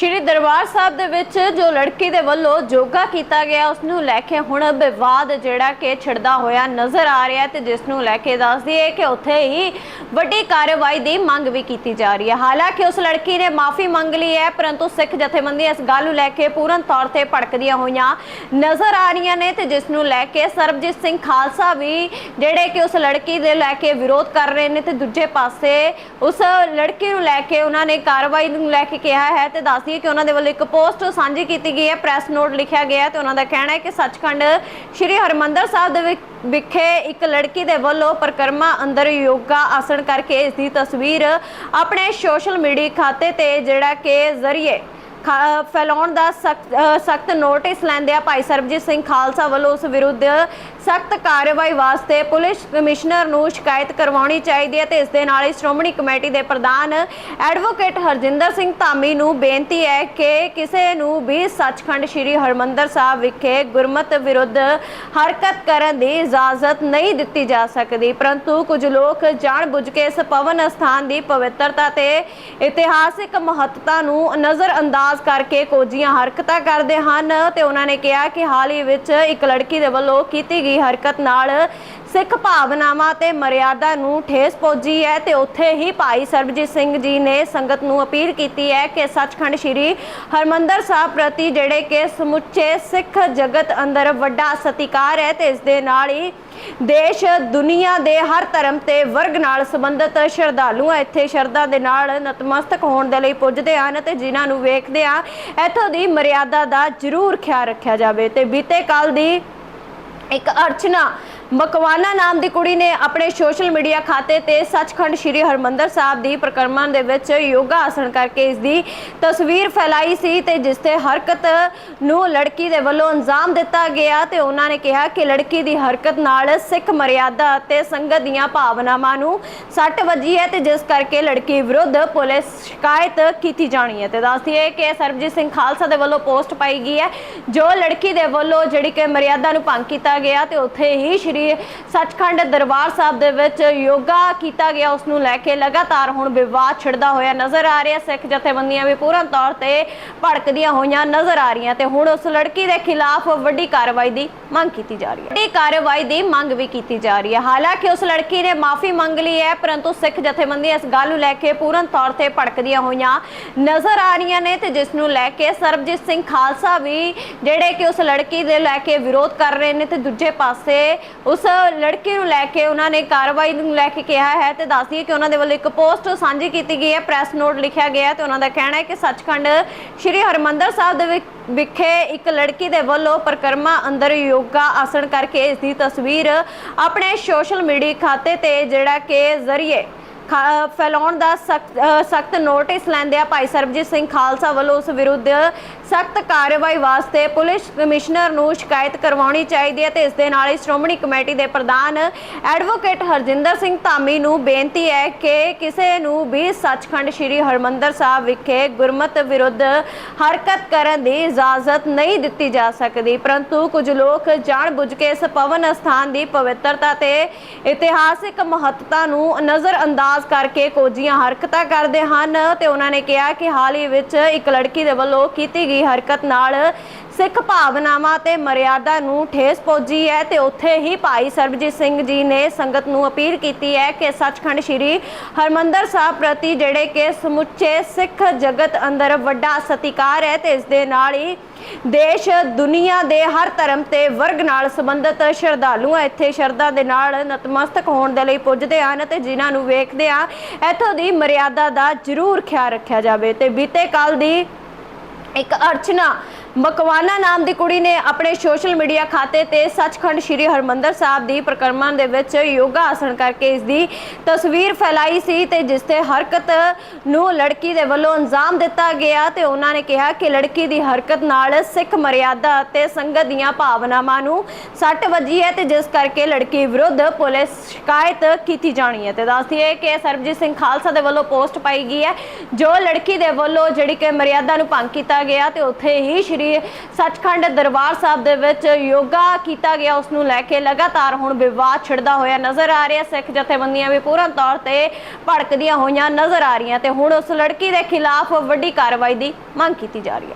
ਸ਼੍ਰੀ ਦਰਬਾਰ ਸਾਹਿਬ ਦੇ ਵਿੱਚ ਜੋ ਲੜਕੀ ਦੇ ਵੱਲੋਂ ਯੋਗਾ ਕੀਤਾ ਗਿਆ, ਉਸ ਨੂੰ ਲੈ ਕੇ ਹੁਣ ਵਿਵਾਦ ਜਿਹੜਾ ਕਿ ਛਿੜਦਾ ਹੋਇਆ ਨਜ਼ਰ ਆ ਰਿਹਾ ਹੈ ਤੇ ਜਿਸ ਨੂੰ ਲੈ ਕੇ ਦੱਸਦੀ ਹੈ ਕਿ ਉੱਥੇ ਹੀ ਵੱਡੀ ਕਾਰਵਾਈ ਦੀ ਮੰਗ ਵੀ ਕੀਤੀ ਜਾ ਰਹੀ ਹੈ। ਹਾਲਾਂਕਿ ਉਸ ਲੜਕੀ ਨੇ ਮਾਫੀ ਮੰਗ ਲਈ ਹੈ, ਪਰੰਤੂ ਸਿੱਖ ਜਥੇਬੰਦੀਆਂ ਇਸ ਗੱਲ ਨੂੰ ਲੈ ਕੇ ਪੂਰਨ ਤੌਰ ਤੇ ਭੜਕਦੀਆਂ ਹੋਈਆਂ ਨਜ਼ਰ ਆ ਰਹੀਆਂ ਨੇ ਤੇ ਜਿਸ ਨੂੰ ਲੈ ਕੇ ਸਰਬਜੀਤ ਸਿੰਘ ਖਾਲਸਾ ਵੀ ਜਿਹੜੇ ਕਿ ਉਸ ਲੜਕੀ ਦੇ ਲੈ ਕੇ ਵਿਰੋਧ ਕਰ ਰਹੇ ਨੇ ਤੇ ਦੂਜੇ ਪਾਸੇ ਉਸ ਲੜਕੀ ਨੂੰ ਲੈ ਕੇ ਉਹਨਾਂ ਨੇ ਕਾਰਵਾਈ ਨੂੰ ਲੈ ਕੇ ਕਿਹਾ ਹੈ ਤੇ ਦੱਸ ਹੈ ਕਿ ਉਹਨਾਂ ਦੇ ਵੱਲੋਂ ਇੱਕ ਪੋਸਟ ਸਾਂਝੀ ਕੀਤੀ ਗਈ ਹੈ, ਪ੍ਰੈਸ ਨੋਟ ਲਿਖਿਆ ਗਿਆ ਹੈ ਤੇ ਉਹਨਾਂ ਦਾ ਕਹਿਣਾ ਹੈ ਕਿ ਸੱਚਖੰਡ ਸ੍ਰੀ ਹਰਮੰਦਰ ਸਾਹਿਬ ਦੇ ਵਿਖੇ ਇੱਕ ਲੜਕੀ ਦੇ ਵੱਲੋਂ ਪਰਿਕਰਮਾ ਅੰਦਰ ਯੋਗਾ ਆਸਣ ਕਰਕੇ ਇਸ ਦੀ ਤਸਵੀਰ ਆਪਣੇ ਸੋਸ਼ਲ ਮੀਡੀਆ ਖਾਤੇ ਤੇ ਜਿਹੜਾ ਕਿ ਜ਼ਰੀਏ ਫੈਲਾਉਣ ਦਾ ਸਖਤ ਨੋਟਿਸ ਲੈਂਦਿਆਂ ਭਾਈ ਸਰਬਜੀਤ ਸਿੰਘ ਖਾਲਸਾ ਵੱਲੋਂ ਉਸ ਵਿਰੁੱਧ ਸਖਤ ਕਾਰਵਾਈ ਵਾਸਤੇ ਪੁਲਿਸ ਕਮਿਸ਼ਨਰ ਨੂੰ ਸ਼ਿਕਾਇਤ ਕਰਵਾਉਣੀ ਚਾਹੀਦੀ ਹੈ ਤੇ ਇਸ ਦੇ ਨਾਲ ਹੀ ਸ਼੍ਰੋਮਣੀ ਕਮੇਟੀ ਦੇ ਪ੍ਰਧਾਨ ਐਡਵੋਕੇਟ ਹਰਜਿੰਦਰ ਸਿੰਘ ਧਾਮੀ ਨੂੰ ਬੇਨਤੀ ਹੈ ਕਿ ਕਿਸੇ ਨੂੰ ਵੀ ਸੱਚਖੰਡ ਸ੍ਰੀ ਹਰਮੰਦਰ ਸਾਹਿਬ ਵਿਖੇ ਗੁਰਮਤ ਵਿਰੁੱਧ ਹਰਕਤ ਕਰਨ ਦੀ ਇਜਾਜ਼ਤ ਨਹੀਂ ਦਿੱਤੀ ਜਾ ਸਕਦੀ। ਪਰੰਤੂ ਕੁਝ ਲੋਕ ਜਾਣਬੁੱਝ ਕੇ ਇਸ ਪਵਨ ਸਥਾਨ ਦੀ ਪਵਿੱਤਰਤਾ ਤੇ ਇਤਿਹਾਸਿਕ ਮਹੱਤਤਾ ਨੂੰ ਨਜ਼ਰ ਅੰਦਾਜ਼ ਕਰਕੇ ਕੋਝੀਆਂ ਹਰਕਤਾਂ ਕਰਦੇ ਹਨ ਤੇ ਉਹਨਾਂ ਨੇ ਕਿਹਾ ਕਿ ਹਾਲ ਹੀ ਵਿੱਚ ਇੱਕ ਲੜਕੀ ਦੇ ਵੱਲੋਂ ਕੀਤੀ ਗਈ ਹਰਕਤ ਨਾਲ ਸਿੱਖ ਭਾਵਨਾਵਾਂ ਤੇ ਮਰਿਆਦਾ ਨੂੰ ਠੇਸ ਪਹੁੰਚੀ ਹੈ ਤੇ ਉੱਥੇ ਹੀ ਭਾਈ ਸਰਬਜੀਤ ਸਿੰਘ ਜੀ ਨੇ ਸੰਗਤ ਨੂੰ ਅਪੀਲ ਕੀਤੀ ਹੈ ਕਿ ਸੱਚਖੰਡ ਸ੍ਰੀ ਹਰਮੰਦਰ ਸਾਹਿਬ ਪ੍ਰਤੀ ਜਿਹੜੇ ਕਿ ਸਮੁੱਚੇ ਸਿੱਖ ਜਗਤ ਅੰਦਰ ਵੱਡਾ ਸਤਿਕਾਰ ਹੈ ਤੇ ਇਸ ਦੇ ਨਾਲ ਹੀ ਦੇਸ਼, ਦੁਨੀਆ ਦੇ ਹਰ ਧਰਮ ਤੇ ਵਰਗ ਨਾਲ ਸੰਬੰਧਿਤ ਸ਼ਰਧਾਲੂ ਇੱਥੇ ਸ਼ਰਧਾ ਦੇ ਨਾਲ ਨਤਮਸਤਕ ਹੋਣ ਦੇ ਲਈ ਪੁੱਜਦੇ ਹਨ ਤੇ ਜਿਨ੍ਹਾਂ ਨੂੰ ਵੇਖਦੇ ਆ, ਇੱਥੋਂ ਦੀ ਮਰਿਆਦਾ ਦਾ ਜ਼ਰੂਰ ਖਿਆਲ ਰੱਖਿਆ ਜਾਵੇ ਤੇ ਬੀਤੇ ਕੱਲ ਦੀ ਇੱਕ ਅਰਚਨਾ ਮਕਵਾਨਾ ਨਾਮ ਦੀ ਕੁੜੀ ਨੇ ਆਪਣੇ ਸੋਸ਼ਲ ਮੀਡੀਆ ਖਾਤੇ ਤੇ ਸੱਚਖੰਡ ਸ੍ਰੀ ਹਰਮੰਦਰ ਸਾਹਿਬ ਦੀ ਪ੍ਰਕਰਮਾਂ ਦੇ ਵਿੱਚ ਯੋਗਾ ਆਸਣ ਕਰਕੇ ਇਸ ਦੀ ਤਸਵੀਰ ਫੈਲਾਈ ਸੀ ਤੇ ਜਿਸ ਤੇ ਹਰਕਤ ਨੂੰ ਲੜਕੀ ਦੇ ਵੱਲੋਂ ਅੰਜਾਮ ਦਿੱਤਾ ਗਿਆ ਤੇ ਉਹਨਾਂ ਨੇ ਕਿਹਾ ਕਿ ਲੜਕੀ ਦੀ ਹਰਕਤ ਨਾਲ ਸਿੱਖ ਮਰਿਆਦਾ ਅਤੇ ਸੰਗਤ ਦੀਆਂ ਭਾਵਨਾਵਾਂ ਨੂੰ ਸੱਟ ਵੱਜੀ ਹੈ ਤੇ ਜਿਸ ਕਰਕੇ ਲੜਕੀ ਵਿਰੁੱਧ ਪੁਲਿਸ ਸ਼ਿਕਾਇਤ ਕੀਤੀ ਜਾਣੀ ਹੈ। ਤੇ ਦੱਸਦੀ ਹੈ ਕਿ ਸਰਬਜੀਤ ਸਿੰਘ ਖਾਲਸਾ ਦੇ ਵੱਲੋਂ ਪੋਸਟ ਪਾਈ ਗਈ ਹੈ, ਜੋ ਲੜਕੀ ਦੇ ਵੱਲੋਂ ਜਿਹੜੀ ਕਿ ਮਰਿਆਦਾ ਨੂੰ ਭੰਗ ਕੀਤਾ ਗਿਆ ਤੇ ਉੱਥੇ ਹੀ ਸ਼੍ਰੀ ਸੱਚਖੰਡ ਦਰਬਾਰ ਸਾਹਿਬ ਦੇ ਵਿੱਚ ਯੋਗਾ ਕੀਤਾ ਗਿਆ, ਉਸ ਨੂੰ ਲੈ ਕੇ ਲਗਾਤਾਰ ਹੁਣ ਵਿਵਾਦ ਛਿੜਦਾ ਹੋਇਆ ਨਜ਼ਰ ਆ ਰਿਹਾ। ਸਿੱਖ ਜਥੇਬੰਦੀਆਂ ਵੀ ਪੂਰਨ ਤੌਰ ਤੇ ਭੜਕਦੀਆਂ ਹੋਈਆਂ ਨਜ਼ਰ ਆ ਰਹੀਆਂ ਤੇ ਹੁਣ ਉਸ ਲੜਕੀ ਦੇ ਖਿਲਾਫ ਵੱਡੀ ਕਾਰਵਾਈ ਦੀ ਮੰਗ ਕੀਤੀ ਜਾ ਰਹੀ ਹੈ। ਵੱਡੀ ਕਾਰਵਾਈ ਦੀ ਮੰਗ ਵੀ ਕੀਤੀ ਜਾ ਰਹੀ ਹੈ। ਹਾਲਾਂਕਿ ਉਸ ਲੜਕੀ ਨੇ ਮਾਫੀ ਮੰਗ ਲਈ ਹੈ, ਪਰੰਤੂ ਸਿੱਖ ਜਥੇਬੰਦੀਆਂ ਇਸ ਗੱਲ ਨੂੰ ਲੈ ਕੇ ਪੂਰਨ ਤੌਰ ਤੇ ਭੜਕਦੀਆਂ ਹੋਈਆਂ ਨਜ਼ਰ ਆ ਰਹੀਆਂ ਨੇ ਤੇ ਜਿਸ ਨੂੰ ਲੈ ਕੇ ਸਰਬਜੀਤ ਸਿੰਘ ਖਾਲਸਾ ਵੀ ਜਿਹੜੇ ਕਿ ਉਸ ਲੜਕੀ ਦੇ ਲੈ ਕੇ ਵਿਰੋਧ ਕਰ ਰਹੇ ਨੇ ਤੇ ਦੂਜੇ ਪਾਸੇ ਉਸ ਲੜਕੀ ਨੂੰ ਲੈ ਕੇ ਉਹਨਾਂ ਨੇ ਕਾਰਵਾਈ ਨੂੰ ਲੈ ਕੇ ਕਿਹਾ ਹੈ ਤੇ ਦੱਸਦੀ ਹੈ ਕਿ ਉਹਨਾਂ ਦੇ ਵੱਲੋਂ ਇੱਕ ਪੋਸਟ ਸਾਂਝੀ ਕੀਤੀ ਗਈ ਹੈ, ਪ੍ਰੈਸ ਨੋਟ ਲਿਖਿਆ ਗਿਆ ਹੈ ਤੇ ਉਹਨਾਂ ਦਾ ਕਹਿਣਾ ਹੈ ਕਿ ਸੱਚਖੰਡ ਸ੍ਰੀ ਹਰਮੰਦਰ ਸਾਹਿਬ ਦੇ ਵਿਖ- ਵਿਖੇ ਇੱਕ ਲੜਕੀ ਦੇ ਵੱਲੋਂ ਪਰਿਕਰਮਾ ਅੰਦਰ ਯੋਗਾ ਆਸਣ ਕਰਕੇ ਇਸ ਦੀ ਤਸਵੀਰ ਆਪਣੇ ਸੋਸ਼ਲ ਮੀਡੀਆ ਖਾਤੇ ਤੇ ਜਿਹੜਾ ਕਿ ਜ਼ਰੀਏ ਫੈਲਾਉਣ ਦਾ ਸਖਤ ਨੋਟਿਸ ਲੈਂਦੇ ਆ ਭਾਈ ਸਰਬਜੀਤ ਸਿੰਘ ਖਾਲਸਾ ਵੱਲੋਂ ਉਸ ਵਿਰੁੱਧ ਸਖਤ ਕਾਰਵਾਈ ਵਾਸਤੇ ਪੁਲਿਸ ਕਮਿਸ਼ਨਰ ਨੂੰ ਸ਼ਿਕਾਇਤ ਕਰਵਾਉਣੀ ਚਾਹੀਦੀ ਹੈ ਤੇ ਇਸ ਦੇ ਨਾਲ ਹੀ ਸ਼੍ਰੋਮਣੀ ਕਮੇਟੀ ਦੇ ਪ੍ਰਧਾਨ ਐਡਵੋਕੇਟ ਹਰਜਿੰਦਰ ਸਿੰਘ ਧਾਮੀ ਨੂੰ ਬੇਨਤੀ ਹੈ ਕਿ ਕਿਸੇ ਨੂੰ ਵੀ ਸੱਚਖੰਡ ਸ੍ਰੀ ਹਰਮੰਦਰ ਸਾਹਿਬ ਵਿਖੇ ਗੁਰਮਤ ਵਿਰੁੱਧ ਹਰਕਤ ਕਰਨ ਦੀ ਇਜਾਜ਼ਤ ਨਹੀਂ ਦਿੱਤੀ ਜਾ ਸਕਦੀ। ਪਰੰਤੂ ਕੁਝ ਲੋਕ ਜਾਣਬੁੱਝ ਕੇ ਇਸ ਪਵਨ ਸਥਾਨ ਦੀ ਪਵਿੱਤਰਤਾ ਤੇ ਇਤਿਹਾਸਿਕ ਮਹੱਤਤਾ ਨੂੰ ਨਜ਼ਰ ਅੰਦਾਜ਼ ਕਰਕੇ ਕੋਝੀਆਂ ਹਰਕਤਾਂ ਕਰਦੇ ਹਨ ਤੇ ਉਹਨਾਂ ਨੇ ਕਿਹਾ ਕਿ ਹਾਲ ਹੀ ਵਿੱਚ ਇੱਕ ਲੜਕੀ ਦੇ ਵੱਲੋਂ ਕੀਤੀ ਗਈ ਹਰਕਤ ਨਾਲ ਸਿੱਖ ਭਾਵਨਾਵਾਂ ਤੇ ਮਰਿਆਦਾ ਨੂੰ ਠੇਸ ਪਹੁੰਚੀ ਹੈ ਤੇ ਉੱਥੇ ਹੀ ਭਾਈ ਸਰਬਜੀਤ ਸਿੰਘ ਜੀ ਨੇ ਸੰਗਤ ਨੂੰ ਅਪੀਲ ਕੀਤੀ ਹੈ ਕਿ ਸੱਚਖੰਡ ਸ੍ਰੀ ਹਰਮੰਦਰ ਸਾਹਿਬ ਪ੍ਰਤੀ ਜਿਹੜੇ ਕਿ ਸਮੁੱਚੇ ਸਿੱਖ ਜਗਤ ਅੰਦਰ ਵੱਡਾ ਸਤਿਕਾਰ ਹੈ ਤੇ ਇਸ ਦੇ ਨਾਲ ਹੀ ਦੇਸ਼, ਦੁਨੀਆ ਦੇ ਹਰ ਧਰਮ ਤੇ ਵਰਗ ਨਾਲ ਸੰਬੰਧਿਤ ਸ਼ਰਧਾਲੂ ਇੱਥੇ ਸ਼ਰਧਾ ਦੇ ਨਾਲ ਨਤਮਸਤਕ ਹੋਣ ਦੇ ਲਈ ਪੁੱਜਦੇ ਹਨ ਤੇ ਜਿਨ੍ਹਾਂ ਨੂੰ ਵੇਖਦੇ ਆ ਇੱਥੋਂ ਦੀ ਮਰਿਆਦਾ ਦਾ ਜ਼ਰੂਰ ਖਿਆਲ ਰੱਖਿਆ ਜਾਵੇ ਤੇ ਬੀਤੇ ਕੱਲ ਦੀ ਇੱਕ ਅਰਚਨਾ ਮਕਵਾਨਾ ਨਾਮ ਦੀ ਕੁੜੀ ਨੇ ਆਪਣੇ ਸੋਸ਼ਲ ਮੀਡੀਆ ਖਾਤੇ ਤੇ ਸੱਚਖੰਡ ਸ੍ਰੀ ਹਰਮੰਦਰ ਸਾਹਿਬ ਦੀ ਪ੍ਰਕਰਮਾਂ ਦੇ ਵਿੱਚ ਯੋਗਾ ਆਸਣ ਕਰਕੇ ਇਸ ਦੀ ਤਸਵੀਰ ਫੈਲਾਈ ਸੀ ਤੇ ਜਿਸ ਤੇ ਹਰਕਤ ਨੂੰ ਲੜਕੀ ਦੇ ਵੱਲੋਂ ਅੰਜਾਮ ਦਿੱਤਾ ਗਿਆ ਤੇ ਉਹਨਾਂ ਨੇ ਕਿਹਾ ਕਿ ਲੜਕੀ ਦੀ ਹਰਕਤ ਨਾਲ ਸਿੱਖ ਮਰਿਆਦਾ ਅਤੇ ਸੰਗਤ ਦੀਆਂ ਭਾਵਨਾਵਾਂ ਨੂੰ ਸੱਟ ਵੱਜੀ ਹੈ ਤੇ ਜਿਸ ਕਰਕੇ ਲੜਕੀ ਵਿਰੁੱਧ ਪੁਲਿਸ ਸ਼ਿਕਾਇਤ ਕੀਤੀ ਜਾਣੀ ਹੈ ਤੇ ਦੱਸਦੀ ਹੈ ਕਿ ਸਰਬਜੀਤ ਸਿੰਘ ਖਾਲਸਾ ਦੇ ਵੱਲੋਂ ਪੋਸਟ ਪਾਈ ਗਈ ਹੈ ਜੋ ਲੜਕੀ ਦੇ ਵੱਲੋਂ ਜਿਹੜੀ ਕਿ ਮਰਿਆਦਾ ਨੂੰ ਭੰਗ ਕੀਤਾ ਗਿਆ ਤੇ ਉੱਥੇ ਹੀ ਸ਼੍ਰੀ ਸ੍ਰੀ ਸੱਚਖੰਡ ਦਰਬਾਰ ਸਾਹਿਬ ਦੇ ਵਿੱਚ ਯੋਗਾ ਕੀਤਾ ਗਿਆ, ਉਸ ਨੂੰ ਲੈ ਕੇ ਲਗਾਤਾਰ ਹੁਣ ਵਿਵਾਦ ਛਿੜਦਾ ਹੋਇਆ ਨਜ਼ਰ ਆ ਰਿਹਾ। ਸਿੱਖ ਜਥੇਬੰਦੀਆਂ ਵੀ ਪੂਰਨ ਤੌਰ ਤੇ ਭੜਕਦੀਆਂ ਹੋਈਆਂ ਨਜ਼ਰ ਆ ਰਹੀਆਂ ਤੇ ਹੁਣ ਉਸ ਲੜਕੀ ਦੇ ਖਿਲਾਫ ਵੱਡੀ ਕਾਰਵਾਈ ਦੀ ਮੰਗ ਕੀਤੀ ਜਾ ਰਹੀ ਹੈ।